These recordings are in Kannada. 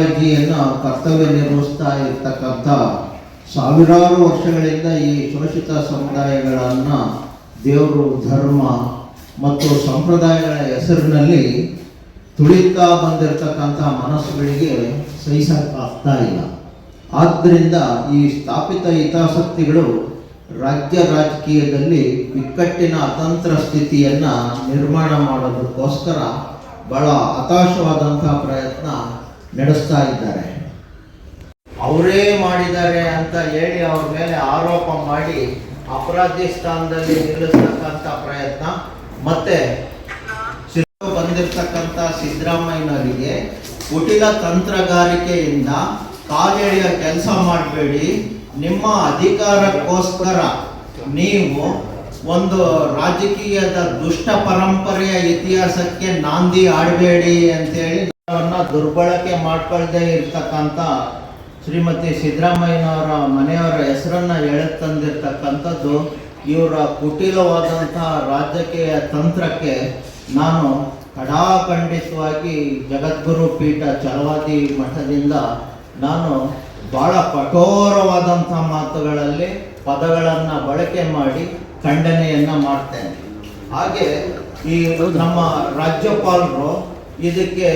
ಕರ್ತವ್ಯ ನಿರ್ವಹಿಸ್ತಾ ಇರ್ತಕ್ಕಂಥ ಸಾವಿರಾರು ವರ್ಷಗಳಿಂದ ಈ ಶೋಷಿತ ಸಮುದಾಯಗಳನ್ನು ದೇವರು, ಧರ್ಮ ಮತ್ತು ಸಂಪ್ರದಾಯಗಳ ಹೆಸರಿನಲ್ಲಿ ತುಳಿತಾ ಬಂದಿರತಕ್ಕಂಥ ಮನಸ್ಸುಗಳಿಗೆ ಸಹಿಸಕ್ಕಾಗ್ತಾ ಇಲ್ಲ. ಆದ್ದರಿಂದ ಈ ಸ್ಥಾಪಿತ ಹಿತಾಸಕ್ತಿಗಳು ರಾಜ್ಯ ರಾಜಕೀಯದಲ್ಲಿ ಬಿಕ್ಕಟ್ಟಿನ ಅತಂತ್ರ ಸ್ಥಿತಿಯನ್ನು ನಿರ್ಮಾಣ ಮಾಡೋದಕ್ಕೋಸ್ಕರ ಬಹಳ ಹತಾಶವಾದಂಥ ಪ್ರಯತ್ನ ನಡೆಸ್ತಾ ಇದ್ದಾರೆ. ಅವರೇ ಮಾಡಿದ್ದಾರೆ ಅಂತ ಹೇಳಿ ಅವ್ರ ಮೇಲೆ ಆರೋಪ ಮಾಡಿ ಅಪರಾಧಿ ಸ್ಥಾನದಲ್ಲಿ ನಿಲ್ಲಿಸ್ತಕ್ಕಂಥ ಪ್ರಯತ್ನ. ಮತ್ತೆ ಬಂದಿರತಕ್ಕಂಥ ಸಿದ್ದರಾಮಯ್ಯನವರಿಗೆ ಕುಟಿಲ ತಂತ್ರಗಾರಿಕೆಯಿಂದ ಕಾಲೆಳೆಯ ಕೆಲಸ ಮಾಡಬೇಡಿ. ನಿಮ್ಮ ಅಧಿಕಾರಕ್ಕೋಸ್ಕರ ನೀವು ಒಂದು ರಾಜಕೀಯದ ದುಷ್ಟ ಪರಂಪರೆಯ ಇತಿಹಾಸಕ್ಕೆ ನಾಂದಿ ಆಡಬೇಡಿ ಅಂತೇಳಿ ದುರ್ಬಳಕೆ ಮಾಡ್ಕೊಳ್ದೇ ಇರ್ತಕ್ಕಂಥ ಶ್ರೀಮತಿ ಸಿದ್ದರಾಮಯ್ಯನವರ ಮನೆಯವರ ಹೆಸರನ್ನ ತಂದಿರ್ತಕ್ಕಂಥದ್ದು ಇವರ ಕುಟಿಲವಾದಂತಹ ರಾಜಕೀಯ ತಂತ್ರಕ್ಕೆ ನಾನು ಕಡಾಖಂಡಿತವಾಗಿ ಜಗದ್ಗುರು ಪೀಠ ಚಲವಾದಿ ಮಠದಿಂದ ನಾನು ಬಹಳ ಕಠೋರವಾದಂಥ ಮಾತುಗಳಲ್ಲಿ ಪದಗಳನ್ನು ಬಳಕೆ ಮಾಡಿ ಖಂಡನೆಯನ್ನು ಮಾಡ್ತೇನೆ. ಹಾಗೆ ಈ ನಮ್ಮ ರಾಜ್ಯಪಾಲರು ಇದಕ್ಕೆ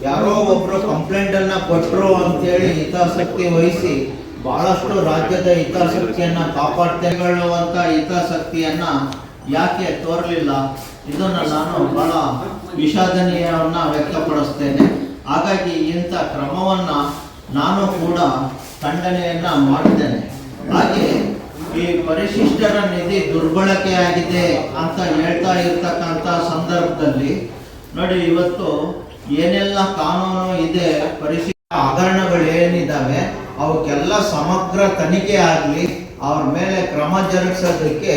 ಯಾರೋ ಒಬ್ರು ಕಂಪ್ಲೇಂಟ್ ಅನ್ನ ಕೊಟ್ಟರು ಅಂತೇಳಿ ಹಿತಾಸಕ್ತಿ ವಹಿಸಿ ಬಹಳಷ್ಟು ರಾಜ್ಯದ ಹಿತಾಸಕ್ತಿಯನ್ನ ಕಾಪಾಡ್ತೇಳುವಂತ ಹಿತಾಸಕ್ತಿಯನ್ನ ಯಾಕೆ ತೋರಲಿಲ್ಲ? ಇದನ್ನ ನಾನು ಬಹಳ ವಿಷಾದನೀಯವನ್ನ ವ್ಯಕ್ತಪಡಿಸ್ತೇನೆ. ಹಾಗಾಗಿ ಇಂಥ ಕ್ರಮವನ್ನ ನಾನು ಕೂಡ ಖಂಡನೆಯನ್ನ ಮಾಡ್ತೇನೆ. ಹಾಗೆ ಈ ಪರಿಶಿಷ್ಟರ ನಿಧಿ ದುರ್ಬಳಕೆ ಆಗಿದೆ ಅಂತ ಹೇಳ್ತಾ ಇರ್ತಕ್ಕಂಥ ಸಂದರ್ಭದಲ್ಲಿ ನೋಡಿ, ಇವತ್ತು ಏನೆಲ್ಲ ಕಾನೂನು ಇದೆ ಪರಿಶೀಲ ಹಗರಣಗಳು ಏನಿದಾವೆ ಅವಕ್ಕೆಲ್ಲ ಸಮಗ್ರ ತನಿಖೆ ಆಗಲಿ, ಅವ್ರ ಮೇಲೆ ಕ್ರಮ ಜರುಗಿಸೋದಕ್ಕೆ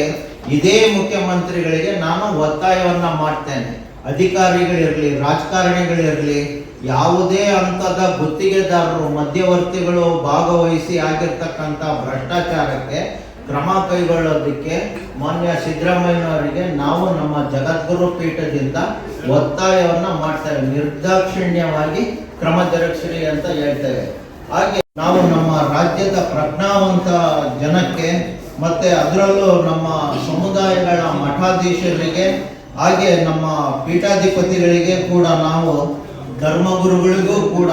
ಇದೇ ಮುಖ್ಯಮಂತ್ರಿಗಳಿಗೆ ನಾನು ಒತ್ತಾಯವನ್ನು ಮಾಡ್ತೇನೆ. ಅಧಿಕಾರಿಗಳಿರಲಿ, ರಾಜಕಾರಣಿಗಳಿರಲಿ, ಯಾವುದೇ ಹಂತದ ಗುತ್ತಿಗೆದಾರರು, ಮಧ್ಯವರ್ತಿಗಳು ಭಾಗವಹಿಸಿ ಆಗಿರ್ತಕ್ಕಂಥ ಭ್ರಷ್ಟಾಚಾರಕ್ಕೆ ಕ್ರಮ ಕೈಗೊಳ್ಳೋದಕ್ಕೆ ಮಾನ್ಯ ಸಿದ್ದರಾಮಯ್ಯನವರಿಗೆ ನಾವು ನಮ್ಮ ಜಗದ್ಗುರು ಪೀಠದಿಂದ ಒತ್ತಾಯವನ್ನ ಮಾಡ್ತೇವೆ. ನಿರ್ದಾಕ್ಷಿಣ್ಯವಾಗಿ ಕ್ರಮ ಜರುಗಿಸ್ರಿ ಅಂತ ಹೇಳ್ತೇವೆ. ಹಾಗೆ ನಾವು ನಮ್ಮ ರಾಜ್ಯದ ಪ್ರಜ್ಞಾವಂತ ಜನಕ್ಕೆ ಮತ್ತೆ ಅದರಲ್ಲೂ ನಮ್ಮ ಸಮುದಾಯಗಳ ಮಠಾಧೀಶರಿಗೆ, ಹಾಗೆ ನಮ್ಮ ಪೀಠಾಧಿಪತಿಗಳಿಗೆ ಕೂಡ ನಾವು, ಧರ್ಮಗುರುಗಳಿಗೂ ಕೂಡ,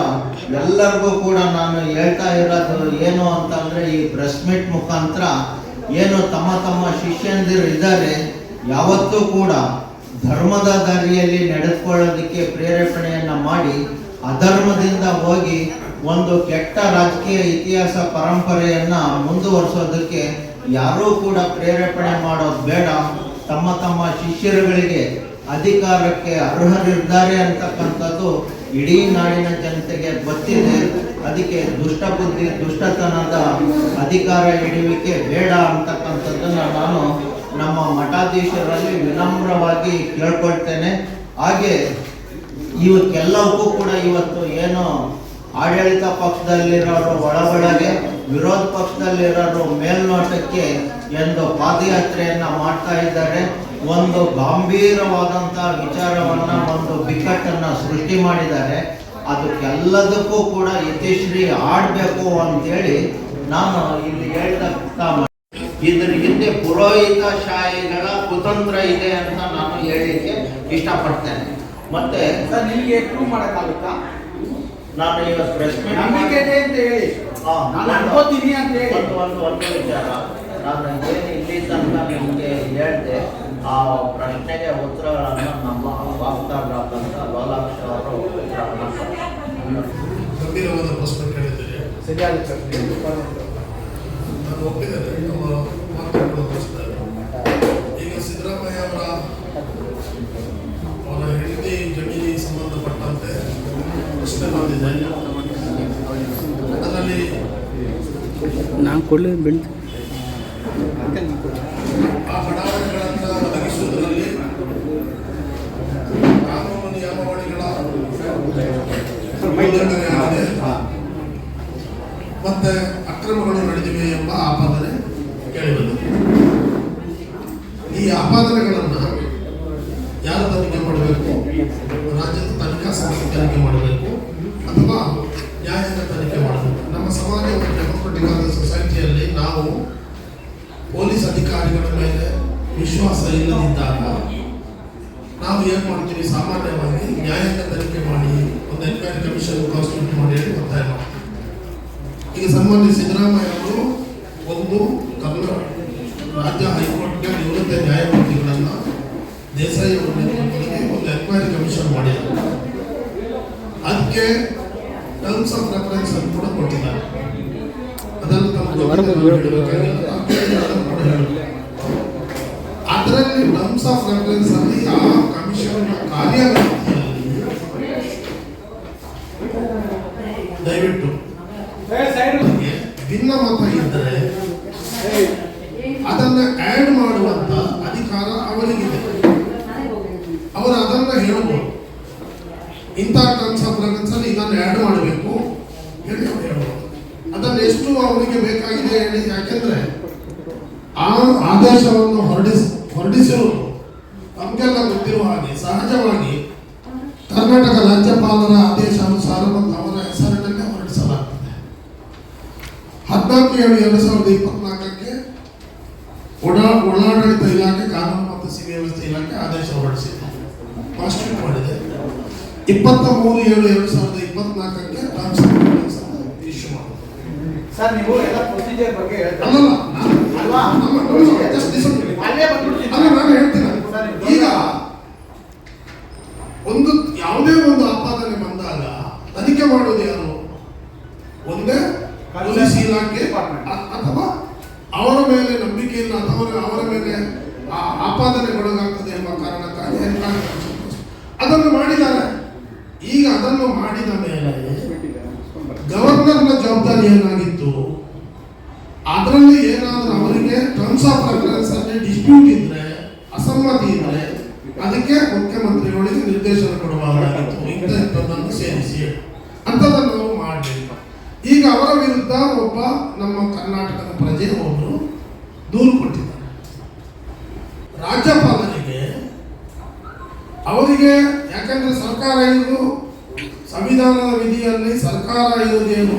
ಎಲ್ಲರಿಗೂ ಕೂಡ ನಾನು ಹೇಳ್ತಾ ಇರೋದು ಏನು ಅಂತಂದ್ರೆ ಈ ಪ್ರೆಸ್ ಮೀಟ್ ಮುಖಾಂತರ ಏನು ತಮ್ಮ ತಮ್ಮ ಶಿಷ್ಯಂದಿರು ಇದ್ದಾರೆ, ಯಾವತ್ತೂ ಕೂಡ ಧರ್ಮದ ದಾರಿಯಲ್ಲಿ ನಡೆದುಕೊಳ್ಳೋದಕ್ಕೆ ಪ್ರೇರೇಪಣೆಯನ್ನು ಮಾಡಿ ಅಧರ್ಮದಿಂದ ಹೋಗಿ ಒಂದು ಕೆಟ್ಟ ರಾಜಕೀಯ ಇತಿಹಾಸ ಪರಂಪರೆಯನ್ನ ಮುಂದುವರಿಸೋದಕ್ಕೆ ಯಾರೂ ಕೂಡ ಪ್ರೇರೇಪಣೆ ಮಾಡೋದು ಬೇಡ. ತಮ್ಮ ತಮ್ಮ ಶಿಷ್ಯರುಗಳಿಗೆ ಅಧಿಕಾರಕ್ಕೆ ಅರ್ಹರಿದ್ದಾರೆ ಅಂತಕ್ಕಂಥದ್ದು ಇಡೀ ನಾಡಿನ ಜನತೆಗೆ ಗೊತ್ತಿದೆ, ಅದಕ್ಕೆ ದುಷ್ಟ ಬುದ್ಧಿ, ದುಷ್ಟತನದ ಅಧಿಕಾರ ಹಿಡಿಯುವಿಕೆ ಬೇಡ ಅಂತಕ್ಕಂಥದ್ದನ್ನ ನಾನು ನಮ್ಮ ಮಠಾಧೀಶರಲ್ಲಿ ವಿನಮ್ರವಾಗಿ ಕೇಳ್ಕೊಳ್ತೇನೆ. ಹಾಗೆ ಇವಕ್ಕೆಲ್ಲವಕ್ಕೂ ಕೂಡ ಇವತ್ತು ಏನು ಆಡಳಿತ ಪಕ್ಷದಲ್ಲಿರೋರು ಒಳಗೊಳಗೆ ವಿರೋಧ ಪಕ್ಷದಲ್ಲಿರೋರು ಮೇಲ್ನೋಟಕ್ಕೆ ಎಂದು ಪಾದಯಾತ್ರೆಯನ್ನ ಮಾಡ್ತಾ ಇದ್ದಾರೆ. ಒಂದು ಗಾಂಭೀರವಾದಂಥ ವಿಚಾರವನ್ನ ಒಂದು ಬಿಕ್ಕಟ್ಟನ್ನ ಸೃಷ್ಟಿ ಮಾಡಿದ್ದಾರೆ. ಅದಕ್ಕೆಲ್ಲದಕ್ಕೂ ಕೂಡ ಯತಿಶ್ರೀ ಆಡ್ಬೇಕು ಅಂತೇಳಿ ನಾನು ಇಲ್ಲಿ ಹೇಳ್ತಕ್ಕ ಇದ್ರ ಹಿಂದೆ ಪುರೋಹಿತ ಶಾಹಿಗಳ ಕುತಂತ್ರ ಇದೆ ಅಂತ ನಾನು ಹೇಳಿಕ್ಕೆ ಇಷ್ಟಪಡ್ತೇನೆ. ಮತ್ತೆ ನಿಮಗೆ ಪ್ರೂವ್ ಮಾಡಕ್ಕಾಗುತ್ತಾ? ನಾನು ಈಗ ಪ್ರಶ್ನೆ ನಂಬಿಕೆ ಇದೆ ಅಂತ ಹೇಳಿ. ನಾನು ಅನ್ಕೋತೀನಿ ಅಂತ ಹೇಳಿ. ಒಂದು ಒಂದು ವಿಚಾರ. ನಾನು ಏನು ಇಲ್ಲಿ ತನಕ ಪ್ರಶ್ನೆಗೆ ಉತ್ತರಗಳನ್ನು ನಮ್ಮ ವಾಗ್ದಾರರಾದಂಥ ಲೋಲಾಕ್ಷ ಅವರು. ಗಂಭೀರವಾದ ಪ್ರಶ್ನೆ ಕೇಳಿದ್ದೀರಿ ಸರಿಯಾದ ಪ್ರಶ್ನೆ ನಾನು ಒಪ್ಪಿದರೆ ಅವರು ಮಾತನಾಡಲು ಬಯಸ್ತಾರೆ ಈಗ ಸಿದ್ದರಾಮಯ್ಯ ಅವರ ಅವರ ಹೆಂಡತಿ ಜಮೀನಿಗೆ ಸಂಬಂಧಪಟ್ಟಂತೆ ಪ್ರಶ್ನೆ ಬಂದಿದೆ ಅದರಲ್ಲಿ ನಾನು ಕೊಡಲಿ ಬೆಳೆದು ಆ ಬಡಾವಣೆಗಳನ್ನು ಒದಗಿಸುವುದರಲ್ಲಿ ಕಾನೂನು ನಿಯಮಾವಳಿಗಳ ಮತ್ತೆ ಅಕ್ರಮಗಳು ನಡೆದಿವೆ ಎಂಬ ಆಪಾದನೆ ಕೇಳಿಬಂದಿದೆ ಈ ಆಪಾದನೆಗಳನ್ನು ಯಾರು ತನಿಖೆ ಮಾಡಬೇಕು ರಾಜ್ಯದ ತನಿಖಾ ಸಂಸ್ಥೆ ತನಿಖೆ ಮಾಡಬೇಕು ಅಥವಾ ನ್ಯಾಯಾಂಗ ತನಿಖೆ ಮಾಡಬೇಕು ಸಮಾಜ ಒಂದು ಡೆಮೊಕ್ರೆಟಿಕ್ ಆದ ಸೊಸೈಟಿಯಲ್ಲಿ ನಾವು ಪೊಲೀಸ್ ಅಧಿಕಾರಿಗಳ ಮೇಲೆ ವಿಶ್ವಾಸ ಇಲ್ಲದಿದ್ದಾಗ ನಾವು ಏನು ಮಾಡ್ತೀವಿ ಸಾಮಾನ್ಯವಾಗಿ ನ್ಯಾಯಾಂಗ ತನಿಖೆ ಮಾಡಿ ಒಂದು ಎನ್ಕ್ವೈರಿ ಕಮಿಷನ್ ಕಾನ್ಸ್ಟಿಟ್ಯೂಟ್ ಮಾಡಿ ಹೇಳಿ ಒತ್ತಾಯ ಮಾಡ್ತೀವಿ. ಈಗ ಸಂಬಂಧಿ ಸಿದ್ದರಾಮಯ್ಯ ಅವರು ಒಂದು ಕರ್ನಾಟಕ ರಾಜ್ಯ ಹೈಕೋರ್ಟ್ಗೆ ನಿವೃತ್ತ ನ್ಯಾಯಮೂರ್ತಿಗಳನ್ನ ದೇಸಾಯಿ ಅವರ ನೇತೃತ್ವದಲ್ಲಿ ಒಂದು ಎನ್ಕ್ವೈರಿ ಕಮಿಷನ್ ಮಾಡಿ. ಅದಕ್ಕೆ ಟರ್ಮ್ಸ್ ಆಫ್ ರೆಫರೆನ್ಸ್ ಅನ್ನು ಕೂಡ ಕೊಟ್ಟಿದ್ದಾರೆ. ಅದನ್ನು ತಮ್ಮ. ಅದನ್ನು ಕೂಡ ಹೇಳಬೇಕು. ಅದರಲ್ಲಿ ಟರ್ಮ್ಸ್ ಆಫ್ ರೆಫರೆನ್ಸ್ ಅಲ್ಲಿ ಆ ಕಮಿಷನ್ ಕಾರ್ಯ ದಯವಿಟ್ಟು. ಭಿನ್ನ ಮತ ಇದ್ದರೆ ಅದನ್ನ ಆಡ್ ಮಾಡುವಂತ ಅಧಿಕಾರ ಅವರಿಗಿದೆ. ಅವರು ಅದನ್ನ ಹೇಳಬಹುದು ಇಂತಹ ಟರ್ಮ್ಸ್ ಆಫ್ ರೆಫರೆನ್ಸ್ ಅಲ್ಲಿ ಇದನ್ನು ಆಡ್ ಮಾಡಬೇಕು. ಹೇಳಿ ಅವ್ರು ಹೇಳ್ಬೋದು. ಅದನ್ನು ಎಷ್ಟು ಅವರಿಗೆ ಬೇಕಾಗಿದೆ ಹೇಳಿ ಯಾಕೆಂದ್ರೆ ಆ ಆದೇಶವನ್ನು ಹೊರಡಿಸ್ ಹೊರಡಿಸಿರುವುದು ನಮಗೆಲ್ಲ ಗೊತ್ತಿರುವ ಹಾಗೆ ಸಹಜವಾಗಿ ಕರ್ನಾಟಕ ರಾಜ್ಯಪಾಲರ ಆದೇಶಾನುಸಾರ ಮತ್ತು ಅವರ ಹೆಸರಿನಲ್ಲೇ ಹೊರಡಿಸಲಾಗ್ತದೆ. ಹದಿನಾಲ್ಕು ಏಳು ಎರಡು ಸಾವಿರದ ಇಪ್ಪತ್ನಾಲ್ಕಕ್ಕೆ ಒಡಾ ಒಳಾಡಳಿತ ಇಲಾಖೆ ಕಾನೂನು ಮತ್ತು ಸಿವಿ ವ್ಯವಸ್ಥೆ ಇಲಾಖೆ ಆದೇಶ ಹೊರಡಿಸಿದೆ. ಕಾನ್ಸ್ಟಿಟ್ಯೂಟ್ ಮಾಡಿದೆ? ಇಪ್ಪತ್ತ ಮೂರು ಏಳು ಎರಡು ಸಾವಿರದ ಇಪ್ಪತ್ನಾಲ್ಕಕ್ಕೆ ಟರ್ಮ್ಸ್ ಇಶ್ಯೂ ಮಾಡಿದೆ. ಸರ್ ನೀವು ಎಲ್ಲ ಪ್ರೊಸೀಜರ್ ಬಗ್ಗೆ ಹೇಳ್ತಾರೆ ಅಲ್ಲಲ್ಲ ನಾನು ಅಲ್ವಾ? ನಮ್ಮ ನಮ್ಮ just listen to me. ಅಲ್ಲೇ ಬಂದ್ಬಿಡ್ತೀನಿ. ಅಲ್ಲ ನಾನು ಹೇಳ್ತೀನಿ ಸರ್, ಈಗ ಒಂದು ಯಾವುದೇ ಒಂದು ಆಪಾದನೆ ಬಂದಾಗ ತನಿಖೆ ಮಾಡೋದು ಯಾರು ಒಂದೇ ಪೊಲೀಸ್ ಇಲಾಖೆ ಅ- ಅಥವಾ ಅವರ ಮೇಲೆ ನಂಬಿಕೆ ಇಲ್ಲ ಅಥವಾ ಅವರ ಮೇಲೆ ಆ- ಆಪಾದನೆಗೊಳಗಾಗ್ತದೆ ಎಂಬ ಕಾರಣಕ್ಕಾಗಿ ಎನ್ಕ್ವೈರಿ ಕಮಿಷನ್ ಕಳಿಸ್ತಾರೆ. ಅದನ್ನು ಮಾಡಿದ್ದಾರೆ ಈಗ ಅದನ್ನು ಮಾಡಿದ ಮೇಲೆ ಗವರ್ನರ್ನ ಜವಾಬ್ದಾರಿ ಏನಾಗಿತ್ತು? ಅದರಲ್ಲಿ ಏನಾದರೂ ಅವರಿಗೆ ಟರ್ಮ್ಸ್ ಆಫ್ ರೆಫರೆನ್ಸ್ ಅಲ್ಲಿ ಡಿಸ್ಪ್ಯೂಟ್ ಇದ್ರೆ ಅಸಮ್ಮತಿ ಇದ್ರೆ ಅದಕ್ಕೆ ಮುಖ್ಯಮಂತ್ರಿಗಳಿಗೆ ನಿರ್ದೇಶನ ಕೊಡಬಹುದಾಗಿತ್ತು ಇಂಥ ಇಂಥದ್ದನ್ನು ಸೇರಿಸಿ. ಅಂಥದ್ದನ್ನು ನಾವು ಮಾಡಬೇಕು. ಈಗ ಅವರ ವಿರುದ್ಧ ಒಬ್ಬ ನಮ್ಮ ಕರ್ನಾಟಕದ ಪ್ರಜೆ ಒಬ್ಬರು ದೂರು ಕೊಟ್ಟಿದ್ದಾರೆ. ರಾಜ್ಯಪಾಲರಿಗೆ ಅವರಿಗೆ ಯಾಕಂದ್ರೆ ಸರ್ಕಾರ ಇದು ಸಂವಿಧಾನದ ವಿಧಿಯಲ್ಲಿ ಸರ್ಕಾರ ಇರುವುದೇನು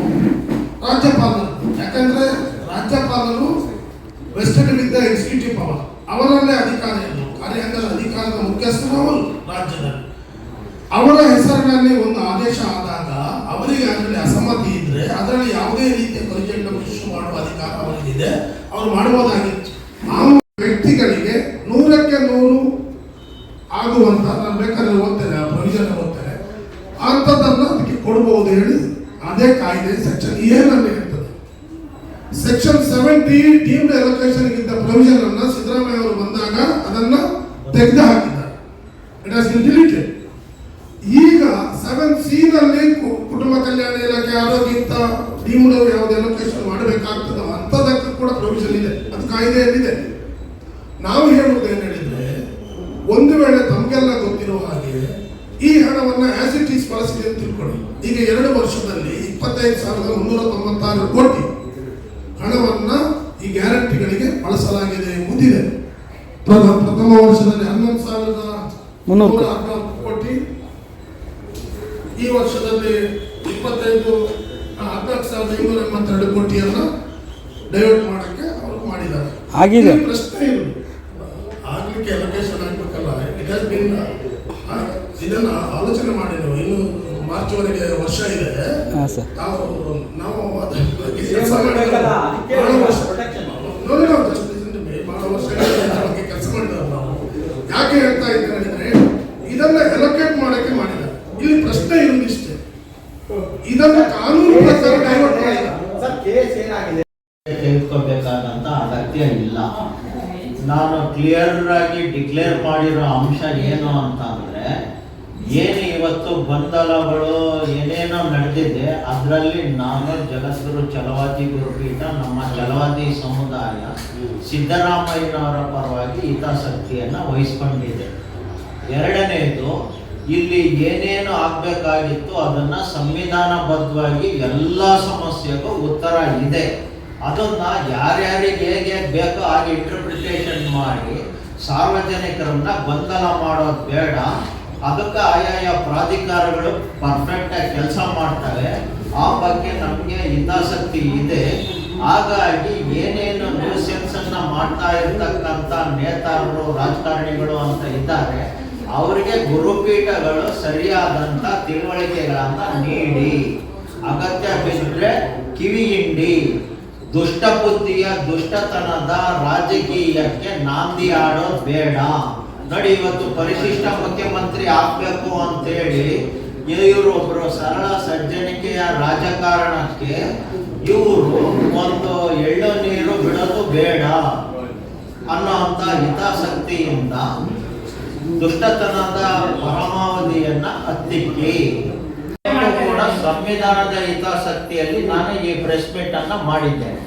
ರಾಜ್ಯಪಾಲರು ಯಾಕಂದ್ರೆ ರಾಜ್ಯಪಾಲರು vested with the executive power ಅವರಲ್ಲೇ ಅಧಿಕಾರ ಇರುವುದು ಕಾರ್ಯಾಂಗದ ಅಧಿಕಾರದ ಮುಖ್ಯಸ್ಥರು ಅವರು ರಾಜ್ಯದಲ್ಲಿ ಅವರ ಹೆಸರಿನಲ್ಲಿ ಒಂದು ಆದೇಶ ಆದಾಗ ಅವರಿಗೆ ಅದರಲ್ಲಿ ಅಸಮ್ಮತಿ ಇದ್ರೆ ಅದರಲ್ಲಿ ಯಾವುದೇ ರೀತಿಯ ಕೊರಿಜೆಂಟ್ ಇಶ್ಯೂ ಮಾಡುವ ಅಧಿಕಾರ ಅವರಿಗಿದೆ ಅವರು ಮಾಡಬಹುದಾಗಿತ್ತು ಆ ವ್ಯಕ್ತಿಗಳಿಗೆ ನೂರಕ್ಕೆ ನೂರು ಆಗುವಂತ ನಾನು ಬೇಕಾದ್ರೆ ಓದ್ತೇನೆ ಆ ಪ್ರೊವಿಷನ್ ಓದ್ತೇನೆ ಅಂಥದ್ದನ್ನು ಅದಕ್ಕೆ ಕೊಡಬಹುದು ಹೇಳಿ ಅದೇ ಕಾಯ್ದೆ ಸೆಕ್ಷನ್ ಏನಲ್ಲಿ ಇರ್ತದೆ. ಸೆಕ್ಷನ್ ಸೆವೆಂಟಿ ಡೀಮ್ ಎಲೋಕೇಶನ್ ಗಿಂತ ಪ್ರೊವಿಷನ್ ಅನ್ನ ಸಿದ್ದರಾಮಯ್ಯ ಅವರು ಬಂದಾಗ ಅದನ್ನ ತೆಗೆದು ಹಾಕಿದ್ದಾರೆ ಇಟ್ ಹಾಸ್ ಬಿನ್ ಈಗ ಸೆವೆನ್ ಸಿ ನಲ್ಲಿ ಕುಟುಂಬ ಕಲ್ಯಾಣ ಇಲಾಖೆ ಆರೋಗ್ಯ ಇಂಥ ಡೀಮ್ಡ್ ಯಾವ್ದು ಎಲೋಕೇಶನ್ ಮಾಡಬೇಕಾಗ್ತದೋ ಅಂತದಕ್ಕೆ ಕೂಡ ಪ್ರೊವಿಷನ್ ಇದೆ. ಅದು ಕಾಯ್ದೆಯಲ್ಲಿದೆ. ನಾವು ಹೇಳುವುದು ಏನು ಹೇಳಿದ್ರೆ ಒಂದು ವೇಳೆ ತಮಗೆಲ್ಲ ಗೊತ್ತಿರುವ ಹಾಗೆ ಈ ಹಣವನ್ನು ಆಸ್ ಇಟ್ ಈಸ್ ಬಳಸಿದೆ ಅಂತ ತಿಳ್ಕೊಳ್ಳಿ. ಈಗ ಎರಡು ವರ್ಷದಲ್ಲಿ ಇಪ್ಪತ್ತೈದು ಸಾವಿರದ ಮುನ್ನೂರ ತೊಂಬತ್ತಾರು ಕೋಟಿ ಹಣವನ್ನ ಈ ಗ್ಯಾರಂಟಿಗಳಿಗೆ ಬಳಸಲಾಗಿದೆ ಎಂಬುದಿದೆ. ಪ್ರಥಮ ವರ್ಷದಲ್ಲಿ ಹನ್ನೊಂದು ಸಾವಿರದ ಮುನ್ನೂರ ನೂರ ಹದಿನಾಲ್ಕು ಕೋಟಿ. ಈ ವರ್ಷದಲ್ಲಿ ಇಪ್ಪತ್ತೈದು ಹದಿನಾಲ್ಕು ಸಾವಿರದ ಇನ್ನೂರ ಎಂಬತ್ತೆರಡು ಕೋಟಿಯನ್ನು ಡೈವರ್ಟ್ ಮಾಡೋಕ್ಕೆ ಅವರು ಮಾಡಿದ್ದಾರೆ. ಪ್ರಶ್ನೆ ಇರುವುದು ಇದನ್ನ ಆಲೋಚನೆ ಮಾಡಿ ಇನ್ನೂ ಇನ್ನು ಮಾರ್ಚ್ ವರೆಗೆ ವರ್ಷ ಇದೆ. ಹಾಂ ಸರ್. ನಾವು ನಾವು ಬಹಳ ವರ್ಷ ನಾವು just listen ಬಹಳ ವರ್ಷಗಳಿಂದ ಇದ್ರ ಕೆಲಸ ಮಾಡಿದ್ದಾರೆ ನಾವು. ಯಾಕೆ ಹೇಳ್ತಾ ಇದ್ದೇನೆ ಹೇಳಿದ್ರೆ ಇದನ್ನ ಎಲೋಕೇಟ್ ಮಾಡಕ್ಕೆ ಮಾಡಿದ್ದಾರೆ. ಇಲ್ಲಿ ಪ್ರಶ್ನೆ ಇರುವುದಿಷ್ಟೇ ಇದನ್ನ ಕಾನೂನು ಪ್ರಕಾರ ಡೈವರ್ಟ್ ಸರ್ ಕೇಸ್ ಏನಾಗಿದೆ? ತೆಗೆದುಕೋಬೇಕಾದಂತ ಅಗತ್ಯ ಇಲ್ಲ. ನಾನು ಕ್ಲಿಯರ್ ಆಗಿ ಡಿಕ್ಲೇರ್ ಮಾಡಿರೋ ಅಂಶ ಏನು ಅಂತ ಅಂದ್ರೆ ಏನು ಇವತ್ತು ಗೊಂದಲಗಳು ಏನೇನೋ ನಡೆದಿದೆ, ಅದರಲ್ಲಿ ನಾನು ಜಗದ್ಗುರು ಚಲವಾದಿ ಗುರುಪೀಠ, ನಮ್ಮ ಚಲವಾದಿ ಸಮುದಾಯ ಸಿದ್ದರಾಮಯ್ಯನವರ ಪರವಾಗಿ ಹಿತಾಸಕ್ತಿಯನ್ನು ವಹಿಸ್ಕೊಂಡಿದೆ. ಎರಡನೇದು, ಇಲ್ಲಿ ಏನೇನು ಆಗಬೇಕಾಗಿತ್ತು ಅದನ್ನು ಸಂವಿಧಾನಬದ್ಧವಾಗಿ ಎಲ್ಲ ಸಮಸ್ಯೆಗೂ ಉತ್ತರ ಇದೆ. ಅದನ್ನು ಯಾರ್ಯಾರಿಗೆ ಹೇಗೆ ಬೇಕೋ ಹಾಗೆ ಇಂಟರ್ಪ್ರಿಟೇಷನ್ ಮಾಡಿ ಸಾರ್ವಜನಿಕರನ್ನ ಗೊಂದಲ ಮಾಡೋದು ಬೇಡ. ಅದಕ್ಕೆ ಆಯಾಯ ಪ್ರಾಧಿಕಾರಗಳು ಪರ್ಫೆಕ್ಟಾಗಿ ಕೆಲಸ ಮಾಡ್ತಾರೆ ಆ ಬಗ್ಗೆ ನಮಗೆ ಹಿತಾಸಕ್ತಿ ಇದೆ. ಹಾಗಾಗಿ ಏನೇನು ನ್ಯೂಸೆನ್ಸ್ ಅನ್ನ ಮಾಡ್ತಾ ಇರ್ತಕ್ಕಂಥ ನೇತಾರರು, ರಾಜಕಾರಣಿಗಳು ಅಂತ ಇದ್ದಾರೆ, ಅವರಿಗೆ ಗುರುಪೀಠಗಳು ಸರಿಯಾದಂತ ತಿಳುವಳಿಕೆಗಳನ್ನು ನೀಡಿ. ಅಗತ್ಯ ಬಿದ್ದರೆ ಕಿವಿ ಹಿಂಡಿ ದುಷ್ಟಬುದ್ಧಿಯ ದುಷ್ಟತನದ ರಾಜಕೀಯಕ್ಕೆ ನಾಂದಿ ಆಡೋದು ಬೇಡ. ನೋಡಿ, ಇವತ್ತು ಪರಿಶಿಷ್ಟ ಮುಖ್ಯಮಂತ್ರಿ ಆಗ್ಬೇಕು ಅಂತೇಳಿ ಇವರು ಒಬ್ರು ಸರಳ ಸಜ್ಜನಿಕೆಯ ರಾಜಕಾರಣಕ್ಕೆ ಇವರು ಒಂದು ಎಳ್ಳು ನೀರು ಬಿಡೋದು ಬೇಡ ಅನ್ನೋಂಥ ಹಿತಾಸಕ್ತಿಯಿಂದ ದುಷ್ಟತನದ ಪರಮಾವಧಿಯನ್ನ ಹತ್ತಿಕ್ಕಿ. ಕೂಡ ಸಂವಿಧಾನದ ಹಿತಾಸಕ್ತಿಯಲ್ಲಿ ನಾನು ಈ ಪ್ರೆಸ್ ಮೀಟ್ ಅನ್ನ ಮಾಡಿದ್ದೇನೆ.